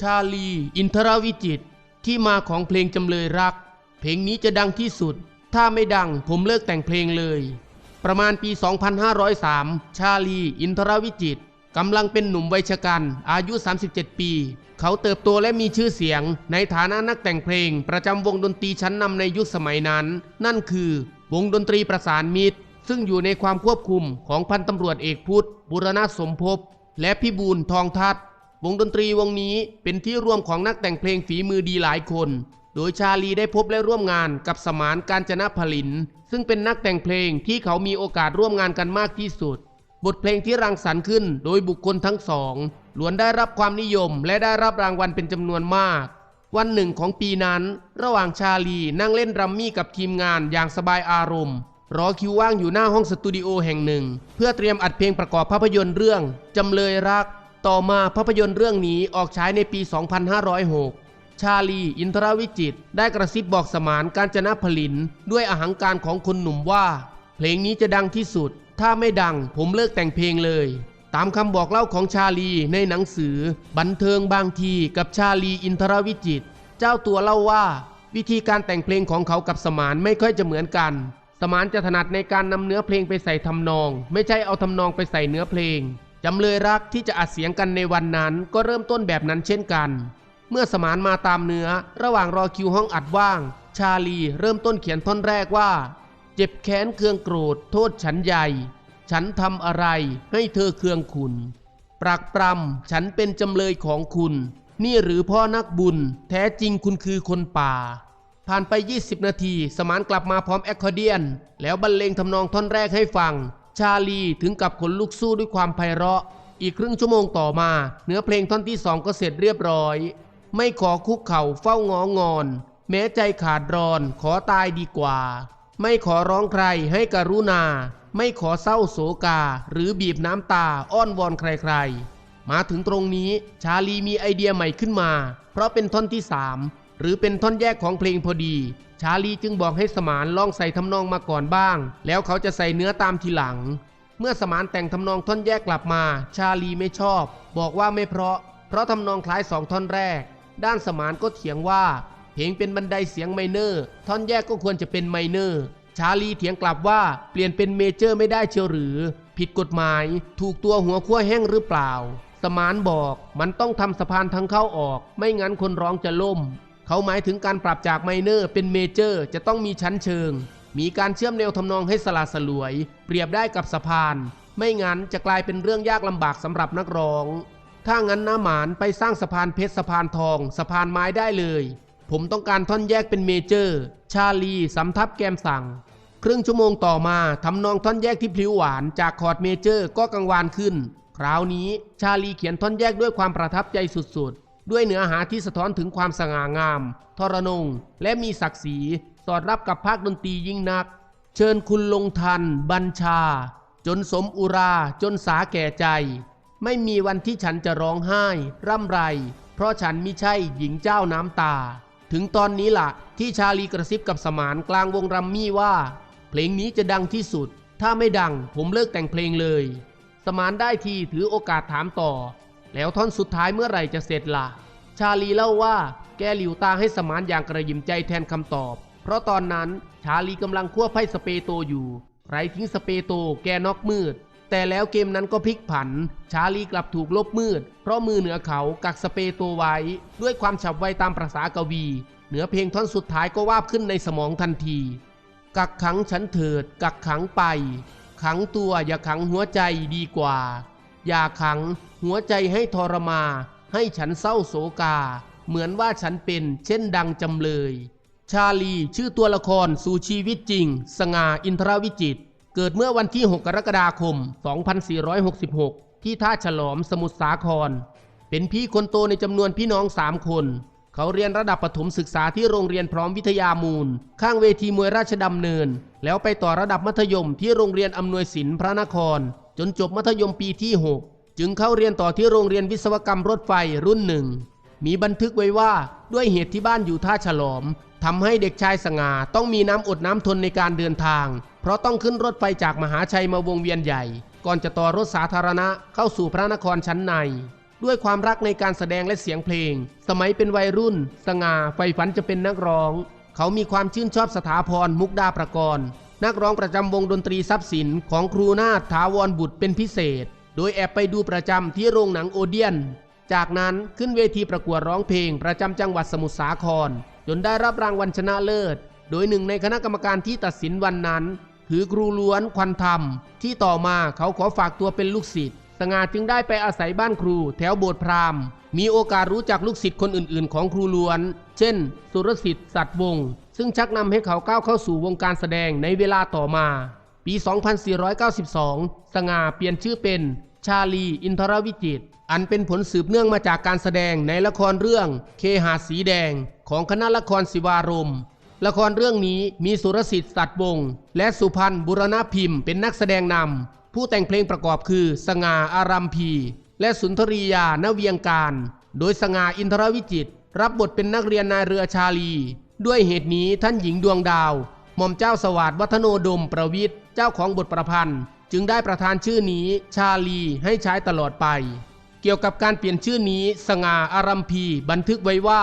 ชาลี อินทรวิจิตที่มาของเพลงจำเลยรัก เพลงนี้จะดังที่สุด ถ้าไม่ดังผมเลิกแต่งเพลงเลย ประมาณปี 2503 ชาลี อินทรวิจิตกำลังเป็นหนุ่มวัยชะกัน อายุ 37 ปี เขาเติบโตและมีชื่อเสียง ในฐานะนักแต่งเพลง ประจำวงดนตรีชั้นนำในยุคสมัยนั้น นั่นคือ วงดนตรีประสานมิตร ซึ่งอยู่ในความควบคุมของพันตำรวจเอกพุทธบุรณะสมภพและพิบูลทองทัศน วงดนตรีวงนี้เป็นที่ร่วมของนักแต่งเพลงฝีมือดีหลายคน โดยชาลีได้พบและร่วมงานกับสมานการจนะผลิน ซึ่งเป็นนักแต่งเพลงที่เขามีโอกาสร่วมงานกันมากที่สุด บทเพลงที่รังสรรค์ขึ้นโดยบุคคลทั้งสองล้วนได้รับความนิยมและได้รับรางวัลเป็นจำนวนมาก วันหนึ่งของปีนั้น ระหว่างชาลีนั่งเล่นรัมมี่กับทีมงานอย่างสบายอารมณ์รอคิวว่างอยู่หน้าห้องสตูดิโอแห่งหนึ่ง เพื่อเตรียมอัดเพลงประกอบภาพยนตร์เรื่อง จำเลยรัก ต่อมาภาพยนตร์เรื่องนี้ออกฉายในปี 2506 ชาลี อินทรวิจิต ได้กระซิบบอกสมานการจนะผลิน ด้วยอาหังการของคนหนุ่มว่า เพลงนี้จะดังที่สุด ถ้าไม่ดังผมเลิกแต่งเพลงเลย ตามคำบอกเล่าของชาลีในหนังสือ บันเทิงบางทีกับชาลีอินทรวิจิต เจ้าตัวเล่าว่า วิธีการแต่งเพลงของเขากับสมานไม่ค่อยจะเหมือนกันสมานจะถนัดในการนำเนื้อเพลงไปใส่ทำนอง ไม่ใช่เอาทำนองไปใส่เนื้อเพลง จำเลยรักที่จะอัดเสียงกันในวันนั้นก็เริ่มต้นแบบนั้นเช่นกัน เมื่อสมานมาตามเนื้อ ระหว่างรอคิวห้องอัดว่าง ชาลีเริ่มต้นเขียนท่อนแรกว่า เจ็บแค้นเคืองโกรธ โทษฉันใหญ่ ฉันทำอะไรให้เธอเคืองคุณ ปรักปรำฉันเป็นจำเลยของคุณ นี่หรือพ่อนักบุญ แท้จริงคุณคือคนป่า ผ่านไป 20 นาที สมานกลับมาพร้อมแอคคอเดียน แล้วบรรเลงทำนองท่อนแรกให้ฟัง ชาลีถึงกับขนลุกสู้ด้วยความไพเราะ อีกครึ่งชั่วโมงต่อมา เนื้อเพลงท่อนที่สองก็เสร็จเรียบร้อย ไม่ขอคุกเข่าเฝ้างองอน แม้ใจขาดรอนขอตายดีกว่า ไม่ขอร้องใครให้กรุณา ไม่ขอเศร้าโศกา หรือบีบน้ำตาอ้อนวอนใครๆ มาถึงตรงนี้ชาลีมีไอเดียใหม่ขึ้นมา เพราะเป็นท่อนที่สาม หรือเป็นท่อนแยกของเพลงพอดี ชาลีจึงบอกให้สมานลองใส่ทำนองมาก่อนบ้าง แล้วเขาจะใส่เนื้อตามทีหลัง เมื่อสมานแต่งทำนองท่อนแยกกลับมา ชาลีไม่ชอบ บอกว่าไม่เพราะ เพราะทำนองคล้ายสองท่อนแรก ด้านสมานก็เถียงว่า เพลงเป็นบันไดเสียงไมเนอร์ ท่อนแยกก็ควรจะเป็นไมเนอร์ ชาลีเถียงกลับว่าเปลี่ยนเป็นเมเจอร์ไม่ได้เชียวหรือ ผิดกฎหมาย ถูกตัวหัวขั้วแห้งหรือเปล่า สมานบอกมันต้องทำสะพานทางเข้าออก ไม่งั้นคนร้องจะล่ม เขาหมายถึงการปรับจากไมเนอร์เป็นเมเจอร์จะต้องมีชั้นเชิง มีการเชื่อมแนวทำนองให้สลาสลวย เปรียบได้กับสะพาน ไม่งั้นจะกลายเป็นเรื่องยากลำบากสำหรับนักร้อง ถ้างั้นน้าหมานไปสร้างสะพานเพชรสะพานทอง สะพานไม้ได้เลย ผมต้องการท่อนแยกเป็นเมเจอร์ ชาลีสำทับแกมสั่ง ครึ่งชั่วโมงต่อมาทำนองท่อนแยกที่พลิ้วหวานจากคอร์ดเมเจอร์ก็กังวานขึ้น คราวนี้ชาลีเขียนท่อนแยกด้วยความประทับใจสุดๆ ด้วยเนื้อหาที่สะท้อนถึงความสง่างาม ทรนง และมีศักดิ์ศรีสอดรับกับภาคดนตรียิ่งนัก เชิญคุณลงทัน บัญชา จนสมอุรา จนสาแก่ใจ ไม่มีวันที่ฉันจะร้องไห้ ร่ำไร เพราะฉันมิใช่หญิงเจ้าน้ำตา ถึงตอนนี้ล่ะ ที่ชาลีกระซิบกับสมานกลางวงรัมมี่ว่า เพลงนี้จะดังที่สุด ถ้าไม่ดังผมเลิกแต่งเพลงเลย สมานได้ทีถือโอกาสถามต่อ แล้วท่อนสุดท้ายเมื่อไหร่จะเสร็จล่ะ ชาลีเล่าว่าแกหลิวตาให้สมานอย่างกระยิมใจแทนคำตอบ เพราะตอนนั้นชาลีกำลังควไพ่สเปโตอยู่ ไรทิ้งสเปโตแกนอกมืด แต่แล้วเกมนั้นก็พลิกผัน ชาลีกลับถูกลบมืด เพราะมือเหนือเขากักสเปโตไว้ ด้วยความฉับไวตามประษากวี เหนือเพลงท่อนสุดท้ายก็วาบขึ้นในสมองทันที กักขังฉันเถิด กักขังไป ขังตัวอย่าขังหัวใจดีกว่า อย่าขัง หัวใจให้ทรมา ให้ฉันเศร้าโศกา เหมือนว่าฉันเป็นเช่นดังจำเลย ชาลีชื่อตัวละครสู่ชีวิตจริง สง่าอินทรวิจิต เกิดเมื่อวันที่ 6 กรกฎาคม 2466 ที่ท่าฉลอมสมุทรสาคร เป็นพี่คนโตในจำนวนพี่น้องสามคนเขาเรียนระดับประถมศึกษาที่โรงเรียนพร้อมวิทยามูล ข้างเวทีมวยราชดำเนิน แล้วไปต่อระดับมัธยมที่โรงเรียนอำนวยศิลป์พระนคร จนจบมัธยมปีที่ 6 จึงเข้าเรียนต่อที่โรงเรียนวิศวกรรมรถไฟรุ่นหนึ่ง มีบันทึกไว้ว่าด้วยเหตุที่บ้านอยู่ท่าฉลอมทำให้เด็กชายสง่าต้องมีน้ำอดน้ำทนในการเดินทาง เพราะต้องขึ้นรถไฟจากมหาชัยมาวงเวียนใหญ่ ก่อนจะต่อรถสาธารณะเข้าสู่พระนครชั้นใน ด้วยความรักในการแสดงและเสียงเพลง สมัยเป็นวัยรุ่น สง่าใฝ่ฝันจะเป็นนักร้อง เขามีความชื่นชอบสถาพรมุกดาประกรณ์ นักร้องประจำวงดนตรีทรัพย์สินของครูนาถถาวรบุตรเป็นพิเศษ โดยแอบไปดูประจำที่โรงหนังโอเดียน จากนั้นขึ้นเวทีประกวดร้องเพลงประจำจังหวัดสมุทรสาคร จนได้รับรางวัลชนะเลิศ โดยหนึ่งในคณะกรรมการที่ตัดสินวันนั้น คือครูล้วนควันธรรม ที่ต่อมาเขาขอฝากตัวเป็นลูกศิษย์สง่าจึงได้ไปอาศัยบ้านครูแถวโบสถ์พราหมณ์ มีโอกาสรู้จักลูกศิษย์คนอื่นๆ ของครูล้วน เช่น สุรสิทธิ์สัตว์วงศ์ซึ่งชักนำให้เขาก้าวเข้าสู่วงการแสดงในเวลาต่อมา ปี 2492 สง่าเปลี่ยนชื่อเป็น ชาลี อินทรวิจิต อันเป็นผลสืบเนื่องมาจากการแสดงในละครเรื่อง เคหาสีแดง ของคณะละครศิวารมณ์ละครเรื่องนี้มีสุรสิทธิ์สัตว์วงศ์และสุพันธ์บุรณพิมพ์เป็นนักแสดงนำผู้แต่งเพลงประกอบคือ สง่าอารัมพี และสุนทรียานเวียงการ โดยสง่าอินทรวิจิตรับบทเป็นนักเรียนนายเรือชาลี ด้วยเหตุนี้ท่านหญิงดวงดาวหม่อมเจ้าสวัสดิ์วัฒโนดมประวิทย์เจ้าของบทประพันธ์ จึงได้ประทานชื่อนี้ชาลีให้ใช้ตลอดไป เกี่ยวกับการเปลี่ยนชื่อนี้สง่าอารัมพีบันทึกไว้ว่า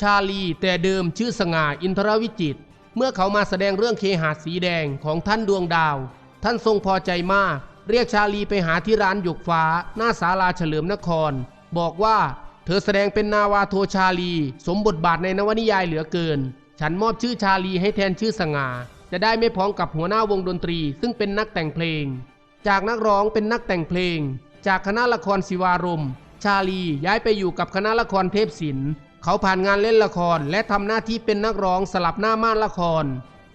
ชาลีแต่เดิมชื่อสง่าอินทรวิจิตเมื่อเขามาแสดงเรื่องเคหาสีแดงของท่านดวงดาว ท่านทรงพอใจมาก เรียกชาลีไปหาที่ร้านหยกฟ้า หน้าศาลาเฉลิมนคร บอกว่าเธอแสดงเป็นนาวาโทชาลี สมบทบาทในนวนิยายเหลือเกิน ฉันมอบชื่อชาลีให้แทนชื่อสง่าจะได้ไม่พ้องกับหัวหน้าวงดนตรี ซึ่งเป็นนักแต่งเพลง จากนักร้องเป็นนักแต่งเพลง จากคณะละครศิวารม ชาลีย้ายไปอยู่กับคณะละครเทพศิลป์เขาผ่านงานเล่นละครและทำหน้าที่เป็นนักร้องสลับหน้าม่านละคร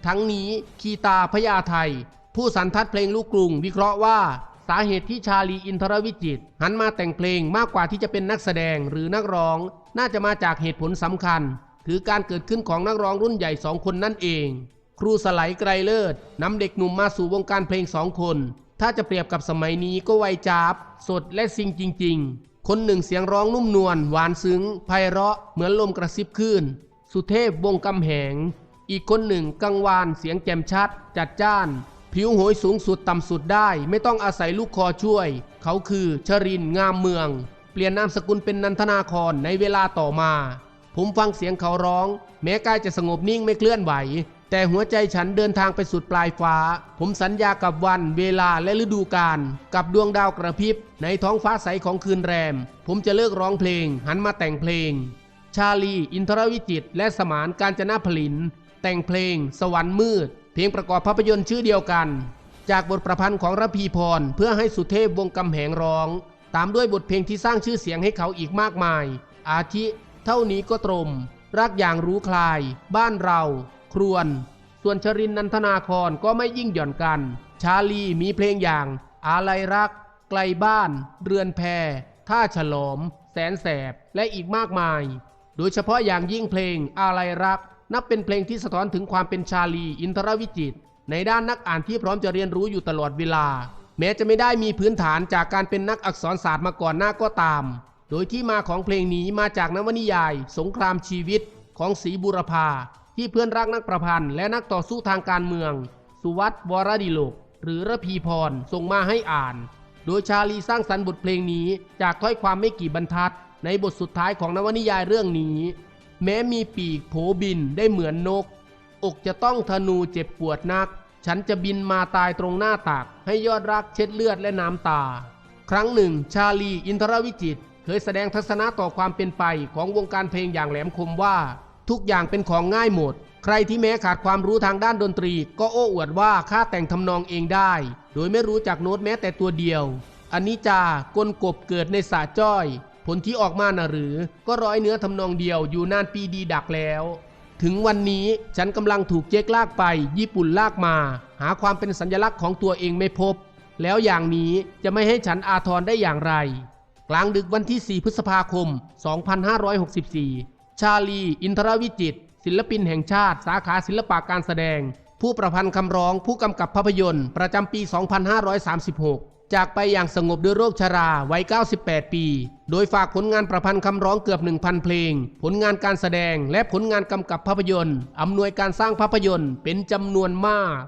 ทั้งนี้คีตาพญาไทย ผู้สันทัดเพลงลูกกรุง วิเคราะห์ว่าสาเหตุที่ชาลีอินทรวิจิต หันมาแต่งเพลงมากกว่าที่จะเป็นนักแสดงหรือนักร้อง น่าจะมาจากเหตุผลสำคัญ คือการเกิดขึ้นของนักร้องรุ่นใหญ่สองคนนั่นเอง ครูสไลไกรเลิศนำเด็กหนุ่มมาสู่วงการเพลงสองคน ถ้าจะเปรียบกับสมัยนี้ก็ไวยจาบสดและซิงจริง ๆ คนหนึ่งเสียงร้องนุ่มนวลหวานซึ้งไพเราะเหมือนลมกระซิบคลื่นสุเทพวงกำแหง อีกคนหนึ่งกังวานเสียงแจ่มชัด จัดจ้าน ผิวโหยสูงสุดต่ำสุดได้ ไม่ต้องอาศัยลูกคอช่วย เขาคือชรินงามเมือง เปลี่ยนนามสกุลเป็นนันทนาครในเวลาต่อมา ผมฟังเสียงเขาร้อง แม้กายจะสงบนิ่งไม่เคลื่อนไหว แต่หัวใจฉันเดินทางไปสุดปลายฟ้า ผมสัญญากับวัน เวลาและฤดูกาลกับดวงดาวกระพริบ ในท้องฟ้าใสของคืนแรม ผมจะเลิกร้องเพลง หันมาแต่งเพลง ชาลี อินทรวิจิตและสมานการจนาผลิน แต่งเพลง สวรรค์มืด เพลงประกอบภาพยนตร์ชื่อเดียวกัน จากบทประพันธ์ของระพีพร เพื่อให้สุเทพวงกำแหงร้อง ตามด้วยบทเพลงที่สร้างชื่อเสียงให้เขาอีกมากมาย อาทิ เท่านี้ก็ตรม รักอย่างรู้คลาย บ้านเรา ครวน ส่วนชรินนันทนาครก็ไม่ยิ่งหย่อนกัน ชาลีมีเพลงอย่าง อาลัยรัก ไกลบ้าน เรือนแพท่าฉลอม แสนแสบและอีกมากมาย โดยเฉพาะอย่างยิ่งเพลงอาลัยรัก นับเป็นเพลงที่สะท้อนถึงความเป็นชาลี อินทรวิจิต ในด้านนักอ่านที่พร้อมจะเรียนรู้อยู่ตลอดเวลา แม้จะไม่ได้มีพื้นฐานจากการเป็นนักอักษรศาสตร์มาก่อนหน้าก็ตาม โดยที่มาของเพลงนี้มาจากนวนิยาย สงครามชีวิต ของศรีบุรพาที่เพื่อนรักนักประพันธ์และนักต่อสู้ทางการเมือง สุวัตวรดิโลก หรือระพีพรส่งมาให้อ่าน โดยชาลีสร้างสรรค์บทเพลงนี้จากถ้อยความไม่กี่บรรทัด ในบทสุดท้ายของนวนิยายเรื่องนี้ แม้มีปีกโผบินได้เหมือนนก อกจะต้องธนูเจ็บปวดนัก ฉันจะบินมาตายตรงหน้าตักให้ยอดรักเช็ดเลือดและน้ำตา ครั้งหนึ่ง ชาลีอินทรวิจิตเคยแสดงทัศนะต่อความเป็นไปของวงการเพลงอย่างแหลมคมว่า ทุกอย่างเป็นของง่ายหมด ใครที่แม้ขาดความรู้ทางด้านดนตรี ก็โอ้อวดว่าข้าแต่งทำนองเองได้ โดยไม่รู้จักโน้ตแม้แต่ตัวเดียวอันนี้จากลกบเกิดในสาจ้อย ผลที่ออกมาน่ะหรือ ก็ร้อยเนื้อทำนองเดียวอยู่นานปีดีดักแล้ว ถึงวันนี้ฉันกำลังถูกเจ๊กลากไป ญี่ปุ่นลากมา หาความเป็นสัญลักษณ์ของตัวเองไม่พบ แล้วอย่างนี้จะไม่ให้ฉันอาทรได้อย่างไร กลางดึกวันที่ 4 พฤษภาคม 2564 ชาลี อินทรวิจิต ศิลปินแห่งชาติ สาขาศิลปะการแสดง ผู้ประพันธ์คำร้อง ผู้กำกับภาพยนตร์ ประจำปี 2536 จากไปอย่างสงบด้วยโรคชราวัย 98 ปี โดยฝากผลงานประพันธ์คำร้องเกือบ 1,000 เพลง ผลงานการแสดงและผลงานกำกับภาพยนตร์อำนวยการสร้างภาพยนตร์เป็นจำนวนมาก